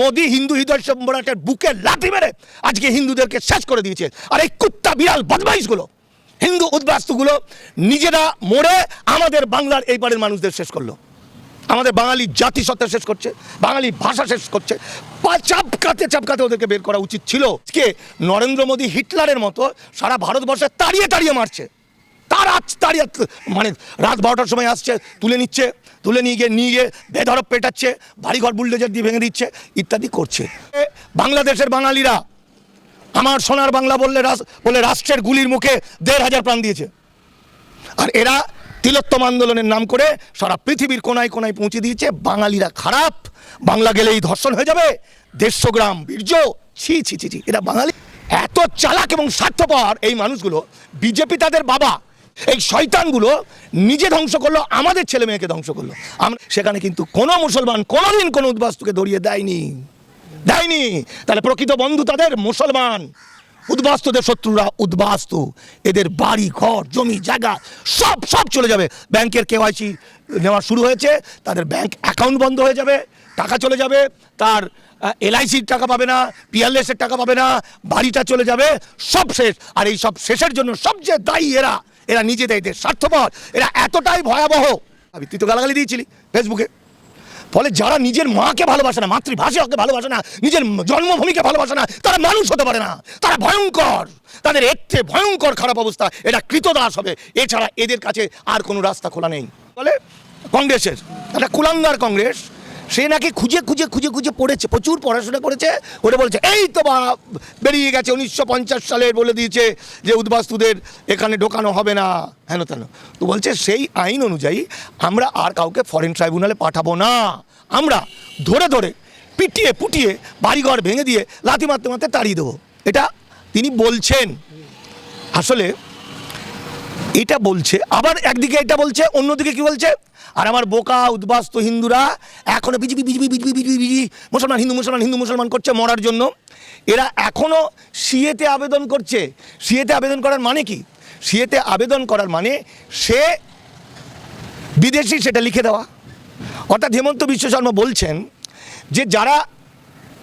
মোদি হিন্দু হৃদয় সম্রাটের বুকে লাথি মেরে আজকে হিন্দুদেরকে শেষ করে দিয়েছে। আর এই কুত্তা বিড়াল বদমাইশগুলো, হিন্দু উদ্বাস্তুগুলো নিজেরা মরে আমাদের বাংলার এই পারের মানুষদের শেষ করল। আমাদের বাঙালি জাতিসত্তা শেষ করছে, বাঙালি ভাষা শেষ করছে। চাপকাতে চাপকাতে ওদেরকে বের করা উচিত ছিল। কে নরেন্দ্র মোদী হিটলারের মতো সারা ভারতবর্ষে তাড়িয়ে তাড়িয়ে মারছে। তার আজ তাড়িয়ে মানে রাত বারোটার সময় আসছে, তুলে নিচ্ছে, তুলে নিয়ে গিয়ে নিয়ে গিয়ে বেধরপ পেটাচ্ছে, বাড়িঘর বুলডোজার দিয়ে ভেঙে দিচ্ছে, ইত্যাদি করছে। বাংলাদেশের বাঙালিরা আমার সোনার বাংলা বললে বলে রাষ্ট্রের গুলির মুখে দেড় হাজার প্রাণ দিয়েছে। আর এরা তিলোত্তম আন্দোলনের নাম করে সারা পৃথিবীর কোনায় কোনায় পৌঁছে দিয়েছে। বাঙালিরা খারাপ, বাংলা গেলেই ধর্ষণ হয়ে যাবে। দেড়শো গ্রাম বীর্য, ছি ছি ছি ছি, এরা বাঙালি। এত চালাক এবং স্বার্থপর এই মানুষগুলো, বিজেপি তাদের বাবা এই শয়তানগুলো নিজে ধ্বংস করল, আমাদের ছেলে মেয়েকে ধ্বংস করল। আমরা সেখানে কিন্তু কোনো মুসলমান কোনোদিন কোনো উদ্বাস্তুকে ধরিয়ে দেয়নি। দেয়নি। তাহলে প্রকৃত বন্ধু তাদের মুসলমান। উদ্বাস্তুদের শত্রুরা উদ্বাস্তু। এদের বাড়ি, ঘর, জমি, জায়গা সব সব চলে যাবে। ব্যাংকের কেওয়াইসি নেওয়া শুরু হয়েছে। তাদের ব্যাংক অ্যাকাউন্ট বন্ধ হয়ে যাবে। টাকা চলে যাবে। তার এলআইসির টাকা পাবে না। এর টাকা পাবে না। বাড়িটা চলে যাবে। সব শেষ। আর এই সব শেষের জন্য সবচেয়ে দায়ী এরা এরা নিজেদের স্বার্থপর, এরা এতটাই ভয়াবহ। আমি তুই তো গালাগালি দিয়েছিলি ফেসবুকে। ফলে যারা নিজের মাকে ভালোবাসে না মাতৃভাষাকে ভালোবাসে না, নিজের জন্মভূমিকে ভালোবাসে না, তারা মানুষ হতে পারে না। তারা ভয়ঙ্কর। তাদের একটে ভয়ঙ্কর খারাপ অবস্থা, এটা কৃতদাস হবে। এছাড়া এদের কাছে আর কোনো রাস্তা খোলা নেই। বলে কংগ্রেসের, একটা কুলাঙ্গার কংগ্রেস সে নাকি খুঁজে খুঁজে খুঁজে খুঁজে পড়েছে, প্রচুর পড়াশোনা করেছে ওটা বলছে, এই তো বা, বেরিয়ে গেছে, উনিশশো পঞ্চাশ সালে বলে দিয়েছে যে উদ্বাস্তুদের এখানে ঢোকানো হবে না। হেন তেন। তো বলছে, সেই আইন অনুযায়ী আমরা আর কাউকে ফরেন ট্রাইব্যুনালে পাঠাবো না। আমরা ধরে ধরে পিটিয়ে, পুটিয়ে বাড়িঘর ভেঙে দিয়ে লাথি মারতে মারতে তাড়িয়ে দেবো। এটা তিনি বলছেন। আসলে এটা বলছে, আবার একদিকে এটা বলছে, অন্যদিকে কি বলছে? আর আমার বোকা, উদ্বাস্ত হিন্দুরা এখনও BJP BJP BJP BJP BJP, মুসলমান, হিন্দু মুসলমান হিন্দু, মুসলমান করছে মরার জন্য। এরা এখনও সিএতে আবেদন করছে। সিএতে আবেদন করার মানে কি? সিএতে আবেদন করার মানে সে বিদেশি সেটা লিখে দেওয়া। অর্থাৎ হেমন্ত বিশ্ব শর্মা বলছেন যে যারা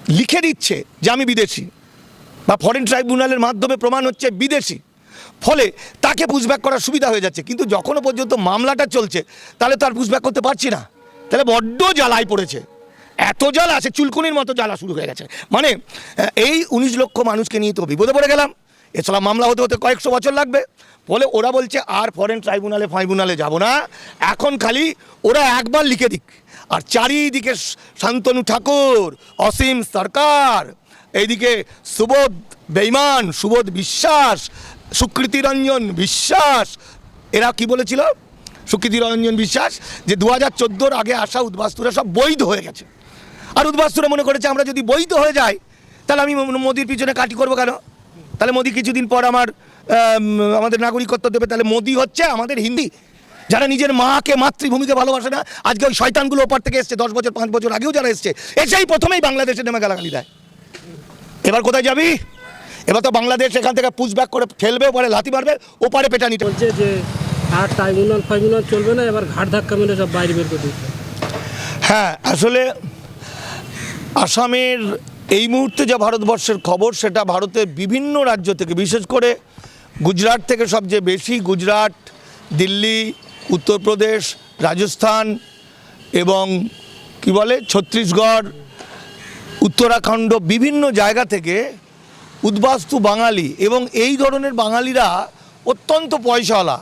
লিখে দিচ্ছে যে আমি বিদেশি বা ফরেন ট্রাইব্যুনালের মাধ্যমে প্রমাণ হচ্ছে বিদেশি ফলে তাকে পুষব্যাক করার সুবিধা হয়ে যাচ্ছে। কিন্তু যখনও পর্যন্ত মামলাটা চলছে, তাহলে তার পুষব্যাক করতে পারছি না। তাহলে বড্ড জ্বালায় পড়েছে। এত জ্বালা সে চুলকুনির মতো জ্বালা শুরু হয়ে গেছে। মানে এই উনিশ লক্ষ মানুষকে নিয়ে তো বিপদে পড়ে গেলাম। এছাড়া মামলা হতে হতে কয়েকশো বছর লাগবে। ফলে ওরা বলছে, আর ফরেন ট্রাইব্যুনালে ফাইব্যুনালে যাব না। এখন খালি ওরা একবার লিখে দিক। আর চারিদিকে শান্তনু ঠাকুর, অসীম সরকার, এইদিকে সুবোধ বেইমান, সুবোধ বিশ্বাস সুকৃতিরঞ্জন বিশ্বাস। এরা কি বলেছিল? সুকৃতিরঞ্জন বিশ্বাস যে দু হাজার চোদ্দোর আগে আসা উদ্বাস্তুরা সব বৈধ হয়ে গেছে। আর উদ্বাস্তুরা মনে করেছে, আমরা যদি বৈধ হয়ে যাই, তাহলে আমি মোদির পিছনে কাটি করব কেন? তাহলে মোদি কিছুদিন পর আমার আমাদের নাগরিকত্ব দেবে, তাহলে মোদি হচ্ছে আমাদের হিন্দি। যারা নিজের মাকে মাতৃভূমিকে ভালোবাসে না, আজকে ওই শয়তানগুলো ওপর থেকে এসছে, দশ বছর, পাঁচ বছর আগেও যারা এসছে, এসেই প্রথমেই বাংলাদেশে নেমে গালাগালি দেয়। এবার কোথায় যাবি? এবার তো বাংলাদেশ এখান থেকে পুষব্যাক করে ঠেলবে ওপারে লাথি মারবে ওপারে পেটানিটা বলছে যে আর ট্রাইব্যুনাল ফাইব্যুনাল চলবে না এবার ঘাট ধাক্কা মেরে সব বাইরে বের করে হ্যাঁ আসলে আসামের এই মুহূর্তে যা ভারতবর্ষের খবর সেটা ভারতের বিভিন্ন রাজ্য থেকে বিশেষ করে গুজরাট থেকে সবচেয়ে বেশি গুজরাট দিল্লি উত্তরপ্রদেশ রাজস্থান এবং কি বলে ছত্তিশগড় উত্তরাখণ্ড বিভিন্ন জায়গা থেকে উদ্বাস্তু বাঙালি এবং এই ধরনের বাঙালিরা অত্যন্ত পয়সাওয়ালা।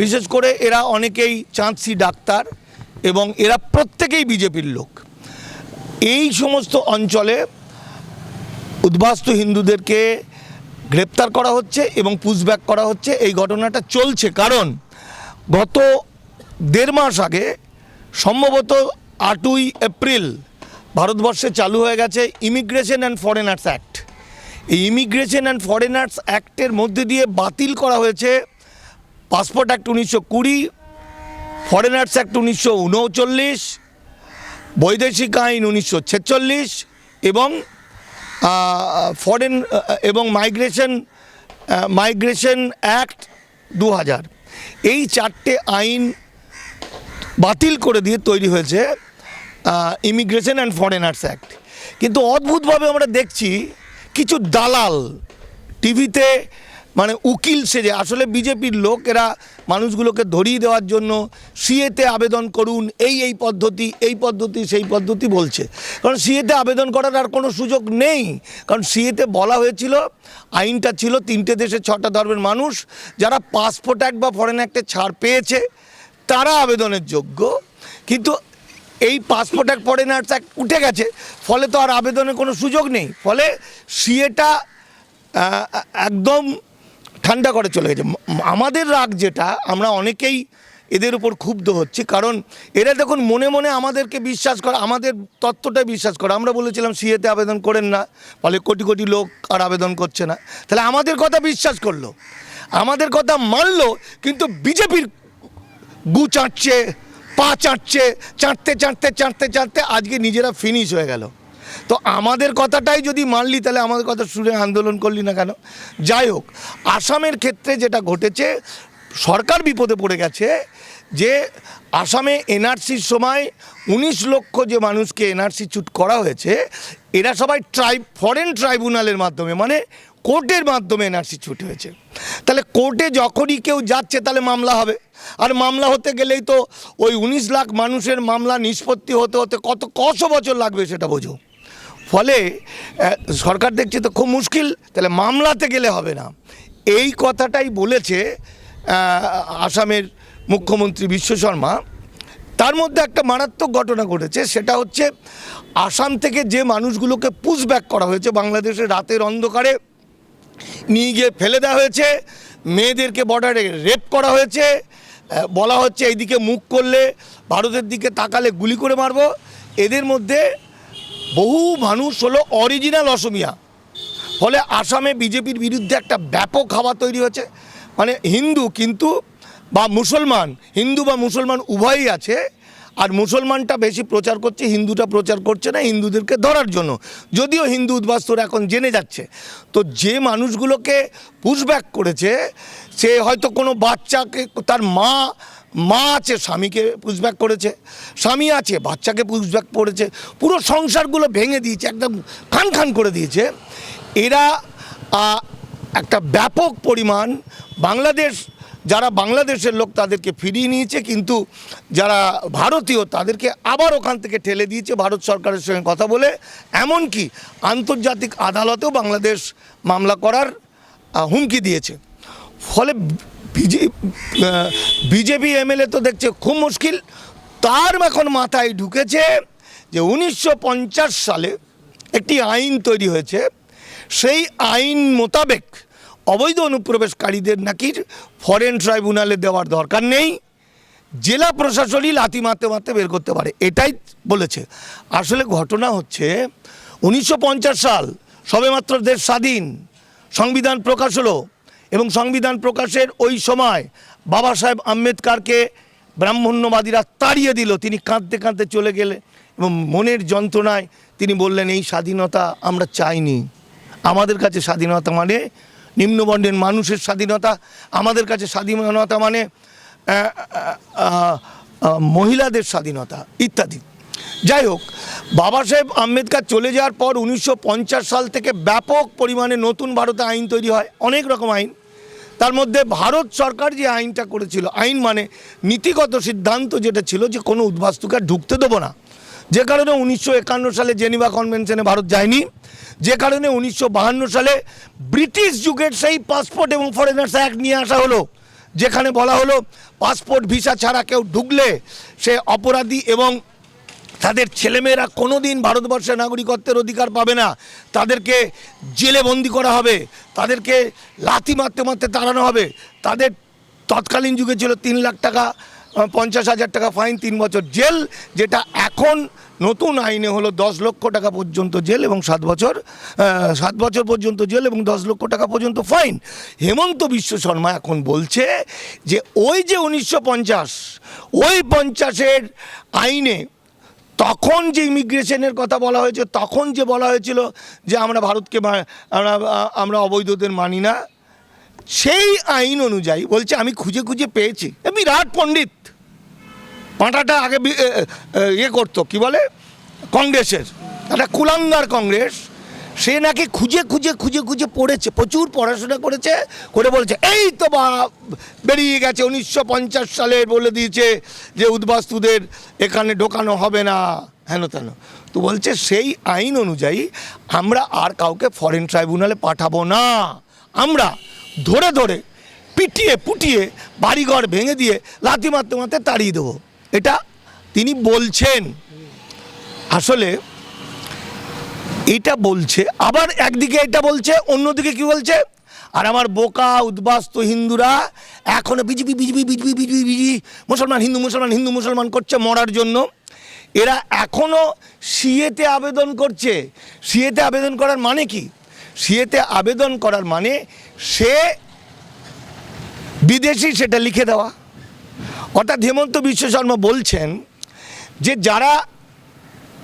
বিশেষ করে এরা অনেকেই চাঁদসি ডাক্তার এবং এরা প্রত্যেকেই বিজেপির লোক। এই সমস্ত অঞ্চলে উদ্বাস্তু হিন্দুদেরকে গ্রেপ্তার করা হচ্ছে এবং পুশব্যাক করা হচ্ছে। এই ঘটনাটা চলছে কারণ গত দেড় মাস আগে সম্ভবত আটই এপ্রিল ভারতবর্ষে চালু হয়ে গেছে immigration and foreigners act immigration and foreigners অ্যাক্টের মধ্যে দিয়ে বাতিল করা হয়েছে পাসপোর্ট অ্যাক্ট উনিশশো কুড়ি ফরেনার্স অ্যাক্ট উনিশশো উনচল্লিশ, বৈদেশিক আইন উনিশশো ছেচল্লিশ এবং ফরেন এবং মাইগ্রেশন মাইগ্রেশন অ্যাক্ট দু হাজার এই চারটে আইন বাতিল করে দিয়ে তৈরি হয়েছে ইমিগ্রেশন অ্যান্ড ফরেনার্স অ্যাক্ট কিন্তু অদ্ভুতভাবে আমরা দেখছি কিছু দালাল টিভিতে মানে উকিল সেজে, আসলে বিজেপির লোক এরা মানুষগুলোকে ধরিয়ে দেওয়ার জন্য সিএতে আবেদন করুন, এই এই পদ্ধতি এই পদ্ধতি, সেই পদ্ধতি বলছে। কারণ সিএতে আবেদন করার আর কোনো সুযোগ নেই। কারণ সিএতে বলা হয়েছিল, আইনটা ছিল তিনটে দেশে ছটা ধর্মের মানুষ, যারা পাসপোর্ট অ্যাক্ট বা ফরেন অ্যাক্টে ছাড় পেয়েছে, তারা আবেদনের যোগ্য। কিন্তু এই passport act foreign arts act উঠে গেছে, ফলে তো আর আবেদনের কোনো সুযোগ নেই। ফলে সিএটা একদম ঠান্ডা করে চলে গেছে। আমাদের রাগ যেটা, আমরা অনেকেই এদের উপর ক্ষুব্ধ হচ্ছে, কারণ এরা দেখুন মনে মনে আমাদেরকে বিশ্বাস করে, আমাদের তত্ত্বটাই বিশ্বাস করে। আমরা বলেছিলাম, সিএতে আবেদন করেন না, ফলে কোটি কোটি লোক আর আবেদন করছে না। তাহলে আমাদের কথা বিশ্বাস করল, আমাদের কথা মানলো, কিন্তু বিজেপির গু চাটছে পা চাটছে, চাটতে চাটতে চাটতে চাটতে আজকে নিজেরা ফিনিশ হয়ে গেল। তো আমাদের কথাটাই যদি মানলি, তাহলে আমাদের কথা শুনে আন্দোলন করলি না কেন? যাই হোক, আসামের ক্ষেত্রে যেটা ঘটেছে, সরকার বিপদে পড়ে গেছে যে আসামে এনআরসির সময় উনিশ লক্ষ যে মানুষকে এনআরসি চুট করা হয়েছে, এরা সবাই ট্রাইব ফরেন ট্রাইব্যুনালের মাধ্যমে মানে কোর্টের মাধ্যমে এনআরসি ছুট হয়েছে। তাহলে কোর্টে যখনই কেউ যাচ্ছে, তাহলে মামলা হবে। আর মামলা হতে গেলেই তো ওই উনিশ লাখ মানুষের মামলা নিষ্পত্তি হতে হতে কত, কশো বছর লাগবে সেটা বোঝো। ফলে সরকার দেখছে তো খুব মুশকিল, তাহলে মামলাতে গেলে হবে না। এই কথাটাই বলেছে আসামের মুখ্যমন্ত্রী বিশ্ব শর্মা। তার মধ্যে একটা মারাত্মক ঘটনা ঘটেছে, সেটা হচ্ছে আসাম থেকে যে মানুষগুলোকে পুশব্যাক করা হয়েছে, বাংলাদেশের রাতের অন্ধকারে নিয়ে গিয়ে ফেলে দেওয়া হয়েছে। মেয়েদেরকে বর্ডারে রেপ করা হয়েছে। বলা হচ্ছে এইদিকে মুখ করলে ভারতের দিকে তাকালে গুলি করে মারবো। এদের মধ্যে বহু মানুষ হলো অরিজিনাল অসমিয়া। ফলে আসামে বিজেপির বিরুদ্ধে একটা ব্যাপক হাওয়া তৈরি হয়েছে। মানে হিন্দু কিন্তু বা মুসলমান, হিন্দু বা মুসলমান উভয়ই আছে। আর মুসলমানটা বেশি প্রচার করছে, হিন্দুটা প্রচার করছে না, হিন্দুদেরকে ধরার জন্য। যদিও হিন্দু উদ্বাস্তুরা এখন জেনে যাচ্ছে। তো যে মানুষগুলোকে পুশব্যাক করেছে, সে হয়তো কোনো বাচ্চাকে, তার মা মা আছে, স্বামীকে পুশব্যাক করেছে, স্বামী আছে, বাচ্চাকে পুশব্যাক করেছে, পুরো সংসারগুলো ভেঙে দিয়েছে, একদম খান খান করে দিয়েছে। এরা একটা ব্যাপক পরিমাণ বাংলাদেশ যারা বাংলাদেশের লোক তাদেরকে ফিরিয়ে নিয়েছে, কিন্তু যারা ভারতীয় তাদেরকে আবার ওখান থেকে ঠেলে দিয়েছে। ভারত সরকারের সঙ্গে কথা বলে, এমনকি আন্তর্জাতিক আদালতেও বাংলাদেশ মামলা করার হুমকি দিয়েছে। ফলে বিজেপি এমএলএ তো দেখছে খুব মুশকিল। তার এখন মাথায় ঢুকেছে যে উনিশশো পঞ্চাশ সালে একটি আইন তৈরি হয়েছে। সেই আইন মোতাবেক অবৈধ অনুপ্রবেশকারীদের নাকি ফরেন ট্রাইব্যুনালে দেওয়ার দরকার নেই। জেলা প্রশাসনই লাথি মারতে মারতে বের করতে পারে, এটাই বলেছে। আসলে ঘটনা হচ্ছে, উনিশশো পঞ্চাশ সাল সবেমাত্র দেশ স্বাধীন, সংবিধান প্রকাশ হলো এবং সংবিধান প্রকাশের ওই সময় বাবা সাহেব আম্বেদকারকে ব্রাহ্মণ্যবাদীরা তাড়িয়ে দিল। তিনি কাঁদতে কাঁদতে চলে গেলে এবং মনের যন্ত্রণায় তিনি বললেন, এই স্বাধীনতা আমরা চাইনি। আমাদের কাছে স্বাধীনতা মানে নিম্নবর্ণের মানুষের স্বাধীনতা, আমাদের কাছে স্বাধীনতা মানে মহিলাদের স্বাধীনতা, ইত্যাদি। যাই হোক, বাবা সাহেব আম্বেদকর চলে যাওয়ার পর উনিশশো পঞ্চাশ সাল থেকে ব্যাপক পরিমাণে নতুন ভারতে আইন তৈরি হয়, অনেক রকম আইন। তার মধ্যে ভারত সরকার যে আইনটা করেছিল, আইন মানে নীতিগত সিদ্ধান্ত যেটা ছিল যে কোনো উদ্বাস্তুকে ঢুকতে দেবো না। যে কারণে উনিশশো একান্ন সালে জেনিভা কনভেনশনে ভারত যায়নি, যে কারণে উনিশশো সালে ব্রিটিশ যুগের সেই পাসপোর্ট এবং ফরেনার্স অ্যাক্ট নিয়ে আসা হলো, যেখানে বলা হলো পাসপোর্ট ভিসা ছাড়া কেউ ঢুকলে সে অপরাধী এবং তাদের ছেলেমেয়েরা কোনো দিন ভারতবর্ষের নাগরিকত্বের অধিকার পাবে না। তাদেরকে জেলে বন্দি করা হবে, তাদেরকে লাথি মারতে মারতে তাড়ানো হবে। তাদের তৎকালীন যুগে ছিল তিন লাখ টাকা পঞ্চাশ হাজার টাকা ফাইন, তিন বছর জেল, যেটা এখন নতুন আইনে হলো দশ লক্ষ টাকা পর্যন্ত জেল এবং সাত বছর সাত বছর পর্যন্ত জেল এবং দশ লক্ষ টাকা পর্যন্ত ফাইন। হেমন্ত বিশ্ব শর্মা এখন বলছে যে ওই যে উনিশশো পঞ্চাশ, ওই পঞ্চাশের আইনে তখন যে ইমিগ্রেশনের কথা বলা হয়েছে, তখন যে বলা হয়েছিল যে আমরা ভারতকে আমরা আমরা অবৈধদের মানি না সেই আইন অনুযায়ী বলছে, আমি খুঁজে খুঁজে পেয়েছি। বিরাট পণ্ডিত। পাঁটাটা আগে ইয়ে করতো, কি বলে? কংগ্রেসের। একটা কুলাঙ্গার কংগ্রেস, সে নাকি খুঁজে খুঁজে খুঁজে খুঁজে পড়েছে, প্রচুর পড়াশোনা করেছে, করে বলেছে, এই তো বা, বেরিয়ে গেছে, উনিশশো পঞ্চাশ সালে বলে দিয়েছে যে উদ্বাস্তুদের এখানে ঢোকানো হবে না। হেন তেন। তো বলছে, সেই আইন অনুযায়ী আমরা আর কাউকে ফরেন ট্রাইব্যুনালে পাঠাবো না। আমরা ধরে ধরে পিটিয়ে পুটিয়ে বাড়িঘর ভেঙে দিয়ে লাথি মারতে মারতে তাড়িয়ে দেবো। এটা তিনি বলছেন। আসলে এটা বলছে, আবার একদিকে এটা বলছে, অন্যদিকে কি বলছে? আর আমার বোকা, উদ্বাস্ত হিন্দুরা এখনও BJP BJP BJP BJP BJP, মুসলমান, হিন্দু মুসলমান হিন্দু, মুসলমান করছে মরার জন্য। এরা এখনও সিএতে আবেদন করছে। সিএতে আবেদন করার মানে কি? সিএতে আবেদন করার মানে সে বিদেশি সেটা লিখে দেওয়া। অর্থাৎ হেমন্ত বিশ্ব শর্মা বলছেন যে যারা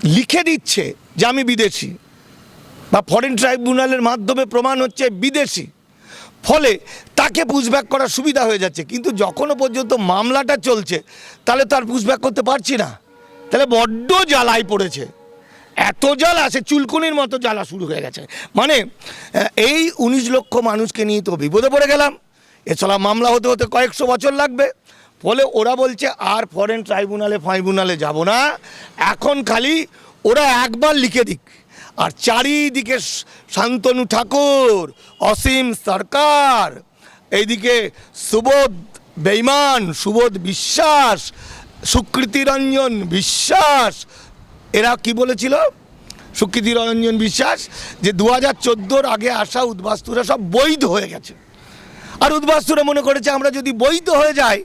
লিখে দিচ্ছে যে আমি বিদেশি বা ফরেন ট্রাইব্যুনালের মাধ্যমে প্রমাণ হচ্ছে বিদেশি, ফলে তাকে পুষব্যাক করার সুবিধা হয়ে যাচ্ছে। কিন্তু যখনও পর্যন্ত মামলাটা চলছে, তাহলে তার পুষব্যাক করতে পারছি না। তাহলে বড্ড জ্বালায় পড়েছে। এত জ্বালা, সে চুলকুনির মতো জ্বালা শুরু হয়ে গেছে। মানে এই উনিশ লক্ষ মানুষকে নিয়ে তো বিপদে পড়ে গেলাম। এছাড়া মামলা হতে হতে কয়েকশো বছর লাগবে। ফলে ওরা বলছে, আর ফরেন ট্রাইব্যুনালে ফাইব্যুনালে যাব না। এখন খালি ওরা একবার লিখে দিক। আর চারিদিকে শান্তনু ঠাকুর, অসীম সরকার, এইদিকে সুবোধ বেইমান, সুবোধ বিশ্বাস সুকৃতিরঞ্জন বিশ্বাস এরা কি বলেছিল? সুকৃতিরঞ্জন বিশ্বাস যে দু হাজার চোদ্দোর আগে আসা উদ্বাস্তুরা সব বৈধ হয়ে গেছে। আর উদ্বাস্তুরা মনে করেছে, আমরা যদি বৈধ হয়ে যাই,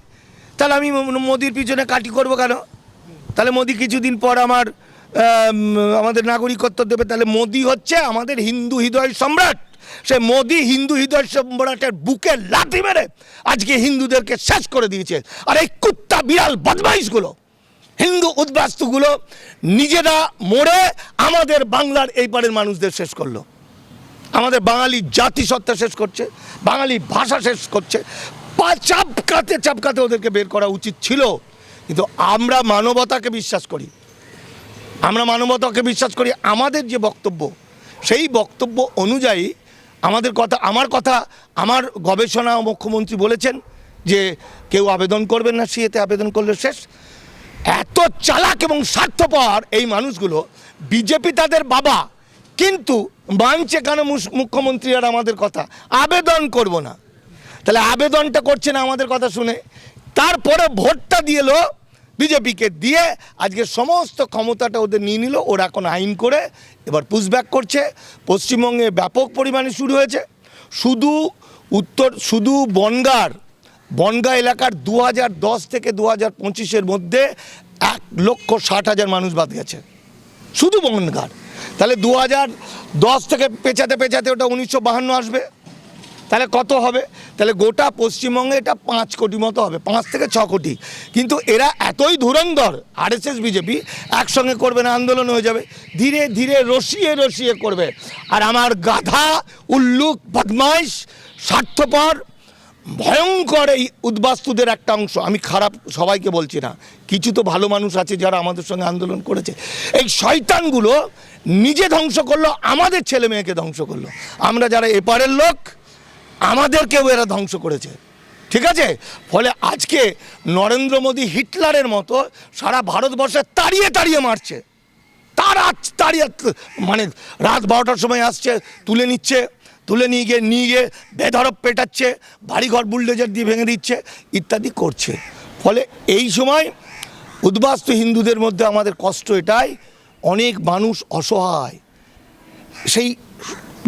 তাহলে আমি মোদির পিছনে কাটি করব কেন? তাহলে মোদি কিছুদিন পর আমার আমাদের নাগরিকত্ব দেবে, তাহলে মোদি হচ্ছে আমাদের হিন্দু হৃদয় সম্রাট। সে মোদি হিন্দু হৃদয় সম্রাটের বুকে লাথি মেরে আজকে হিন্দুদেরকে শেষ করে দিয়েছে। আর এই কুত্তা বিড়াল বদমাইশগুলো হিন্দু উদ্বাস্তুগুলো নিজেরা মরে আমাদের বাংলার এই পারের মানুষদের শেষ করল। আমাদের বাঙালি জাতিসত্তা শেষ করছে, বাঙালি ভাষা শেষ করছে। পা চাপকাতে চাপকাতে ওদেরকে বের করা উচিত ছিল। কিন্তু আমরা মানবতাকে বিশ্বাস করি। আমরা মানবতাকে বিশ্বাস করি। আমাদের যে বক্তব্য, সেই বক্তব্য অনুযায়ী আমাদের কথা, আমার কথা, আমার গবেষণা মুখ্যমন্ত্রী বলেছেন যে কেউ আবেদন করবেন না, সিএতে আবেদন করলে শেষ। এত চালাক এবং স্বার্থপর এই মানুষগুলো, বিজেপি তাদের বাবা, কিন্তু মানছে কেন মুখ্যমন্ত্রী আর আমাদের কথা? আবেদন করব না। তাহলে আবেদনটা করছে না আমাদের কথা শুনে, তারপরে ভোটটা দিয়ে এলো বিজেপিকে দিয়ে, আজকে সমস্ত ক্ষমতাটা ওদের নিয়ে নিল, ওরা এখন আইন করে, এবার পুশব্যাক করছে। পশ্চিমবঙ্গে ব্যাপক পরিমাণে শুরু হয়েছে। শুধু উত্তর, শুধু বনগার বনগা এলাকার দু থেকে দু হাজার মধ্যে এক লক্ষ ষাট হাজার মানুষ বাদ গেছে। শুধু বনগার। তাহলে দু দশ থেকে পেঁচাতে পেঁচাতে ওটা উনিশশো বাহান্ন আসবে। তাহলে কত হবে? তাহলে গোটা পশ্চিমবঙ্গে এটা পাঁচ কোটি মতো হবে, পাঁচ থেকে ছ কোটি। কিন্তু এরা এতই ধুরন্ধর, আরএসএস, বিজেপি, একসঙ্গে করবে না, আন্দোলন হয়ে যাবে। ধীরে ধীরে রসিয়ে রসিয়ে করবে। আর আমার গাধা, উল্লুক, বদমাইশ, স্বার্থপর ভয়ঙ্কর এই উদ্বাস্তুদের একটা অংশ। আমি খারাপ সবাইকে বলছি না। কিছু তো ভালো মানুষ আছে যারা আমাদের সঙ্গে আন্দোলন করেছে। এই শয়তানগুলো নিজে ধ্বংস করল, আমাদের ছেলে মেয়েকে ধ্বংস করল। আমরা যারা এপারের লোক, আমাদেরকেও এরা ধ্বংস করেছে। ঠিক আছে? ফলে আজকে নরেন্দ্র মোদী হিটলারের মতো সারা ভারতবর্ষে তাড়িয়ে তাড়িয়ে মারছে। তারা তাড়িয়ে মানে রাত বারোটার সময় আসছে, তুলে নিচ্ছে। তুলে নিয়ে গিয়ে নিয়ে গিয়ে বেধরপ পেটাচ্ছে, বাড়িঘর বুলডোজার দিয়ে ভেঙে দিচ্ছে, ইত্যাদি করছে। ফলে এই সময় উদ্বাস্তু হিন্দুদের মধ্যে আমাদের কষ্ট এটাই, অনেক মানুষ অসহায়। সেই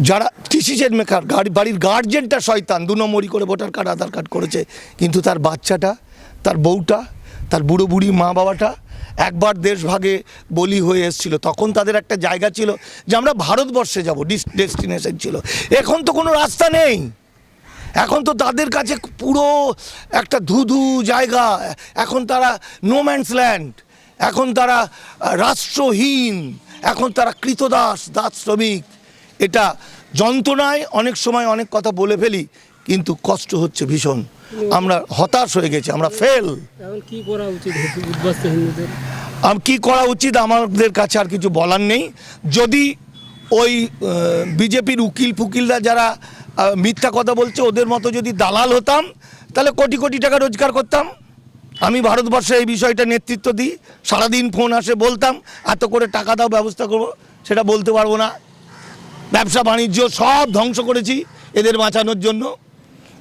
যারা ডিসিশন মেকার, গাড়ি, বাড়ির গার্জেনটা শয়তান, দু নম্বরই করে ভোটার কার্ড, আধার কার্ড করেছে। কিন্তু তার বাচ্চাটা, তার বউটা, তার বুড়ো বুড়ি মা বাবাটা একবার দেশভাগে বলি হয়ে এসেছিল, তখন তাদের একটা জায়গা ছিল যে আমরা ভারতবর্ষে যাব ডেস্টিনেশন ছিল। এখন তো কোনো রাস্তা নেই। এখন তো তাদের কাছে পুরো একটা ধুধু জায়গা, এখন তারা নোম্যান্স ল্যান্ড এখন তারা রাষ্ট্রহীন, এখন তারা কৃতদাস, দাস শ্রমিক। এটা যন্ত্রণায় অনেক সময় অনেক কথা বলে ফেলি, কিন্তু কষ্ট হচ্ছে ভীষণ। আমরা হতাশ হয়ে গেছি আমরা ফেল এখন কি করা উচিত হিন্দুদের? আম কি করা উচিত আমাদের কাছে আর কিছু বলার নেই। যদি ওই বিজেপির উকিল ফুকিলরা যারা মিথ্যা কথা বলছে ওদের মতো যদি দালাল হতাম তাহলে কোটি কোটি টাকা রোজগার করতাম। আমি ভারতবর্ষে এই বিষয়টা নেতৃত্ব দিই সারাদিন ফোন আসে বলতাম এত করে টাকা দাও ব্যবস্থা করব সেটা বলতে পারব না। ব্যবসা বাণিজ্য সব ধ্বংস করেছি এদের বাঁচানোর জন্য।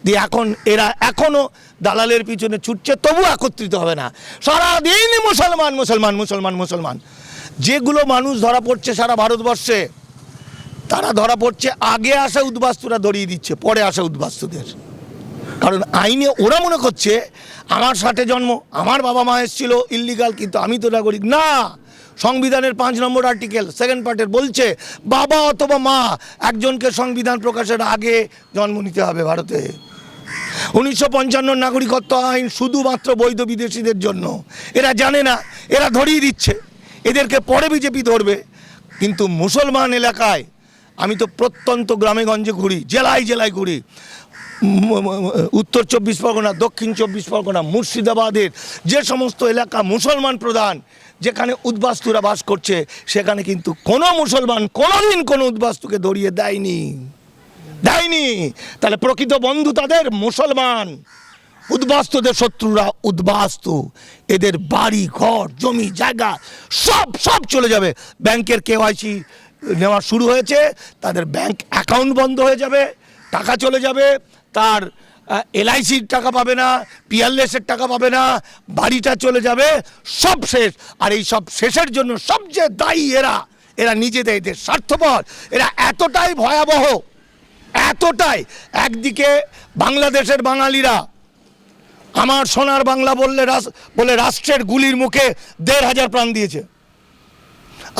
দিয়ে এখন এরা এখনও দালালের পিছনে ছুটছে, তবু একত্রিত হবে না। সারাদিন মুসলমান মুসলমান মুসলমান মুসলমান। যেগুলো মানুষ ধরা পড়ছে সারা ভারতবর্ষে, তারা ধরা পড়ছে, আগে আসা উদ্বাস্তুরা ধরিয়ে দিচ্ছে, পরে আসা উদ্বাস্তুদের। কারণ আইনে ওরা মনে করছে, আমার সাথে জন্ম, আমার বাবা মা এসেছিল ইল্লিগাল কিন্তু আমি তো নাগরিক। না! সংবিধানের পাঁচ নম্বর আর্টিকেল সেকেন্ড পার্টের বলছে, বাবা অথবা মা, একজনকে সংবিধান প্রকাশের আগে জন্ম নিতে হবে ভারতে। উনিশশো পঞ্চান্ন নাগরিকত্ব আইন শুধুমাত্র বৈধ বিদেশিদের জন্য। এরা জানে না, এরা ধরিয়ে দিচ্ছে। এদেরকে পরে বিজেপি ধরবে। কিন্তু মুসলমান এলাকায়, আমি তো প্রত্যন্ত গ্রামে গঞ্জে ঘুরি, জেলায় জেলায় ঘুরি উত্তর চব্বিশ পরগনা, দক্ষিণ চব্বিশ পরগনা, মুর্শিদাবাদের যে সমস্ত এলাকা মুসলমান প্রধান, যেখানে উদ্বাস্তুরা বাস করছে, সেখানে কিন্তু কোনো মুসলমান কোনোদিন কোনো উদ্বাস্তুকে ধরিয়ে দেয়নি। দেয়নি। তাহলে প্রকৃত বন্ধু তাদের মুসলমান। উদ্বাস্তুদের শত্রুরা উদ্বাস্তু। এদের বাড়ি, ঘর, জমি, জায়গা সব সব চলে যাবে। ব্যাংকের কেওয়াইসি নেওয়া শুরু হয়েছে। তাদের ব্যাংক অ্যাকাউন্ট বন্ধ হয়ে যাবে। টাকা চলে যাবে। তার এলআইসির টাকা পাবে না। পিয়ারলেসের টাকা পাবে না। বাড়িটা চলে যাবে। সব শেষ। আর এই সব শেষের জন্য সবচেয়ে দায়ী এরা। এরা নিজেদের, এদের স্বার্থপর। এরা এতটাই ভয়াবহ। এতটাই। একদিকে বাংলাদেশের বাঙালিরা আমার সোনার বাংলা বললে বলে রাষ্ট্রের গুলির মুখে দেড় হাজার প্রাণ দিয়েছে।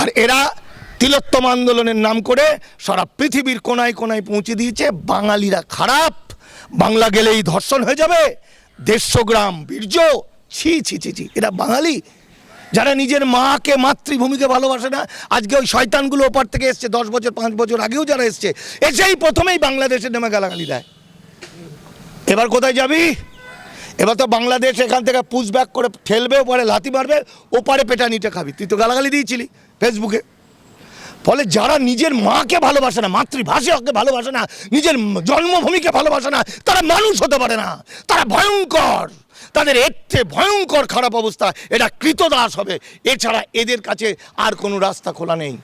আর এরা তিলোত্তম আন্দোলনের নাম করে সারা পৃথিবীর কোনায় কোনায় পৌঁছে দিয়েছে। বাঙালিরা খারাপ, বাংলা গেলেই ধর্ষণ হয়ে যাবে। দেড়শো গ্রাম বীর্য, ছি ছি ছি ছি। এরা বাঙালি যারা নিজের মাকে, মাতৃভূমিকে ভালোবাসে না, আজকে ওই শয়তানগুলো ওপার থেকে এসছে, দশ বছর, পাঁচ বছর আগেও যারা এসছে, এসেই প্রথমেই বাংলাদেশে নেমে গালাগালি দেয়। এবার কোথায় যাবি? এবার তো বাংলাদেশ এখান থেকে পুশ ব্যাক করে ঠেলবে, ওপারে লাথি মারবে, ওপারে পেটানিটা খাবি। তুই তো গালাগালি দিয়েছিলি ফেসবুকে। ফলে যারা নিজের মাকে ভালোবাসে না, মাতৃভাষাকে ভালোবাসে না, নিজের জন্মভূমিকে ভালোবাসে না, তারা মানুষ হতে পারে না, তারা ভয়ঙ্কর। তাদের এর চেয়ে ভয়ঙ্কর খারাপ অবস্থা। এটা কৃতদাস হবে। এছাড়া এদের কাছে আর কোনো রাস্তা খোলা নেই।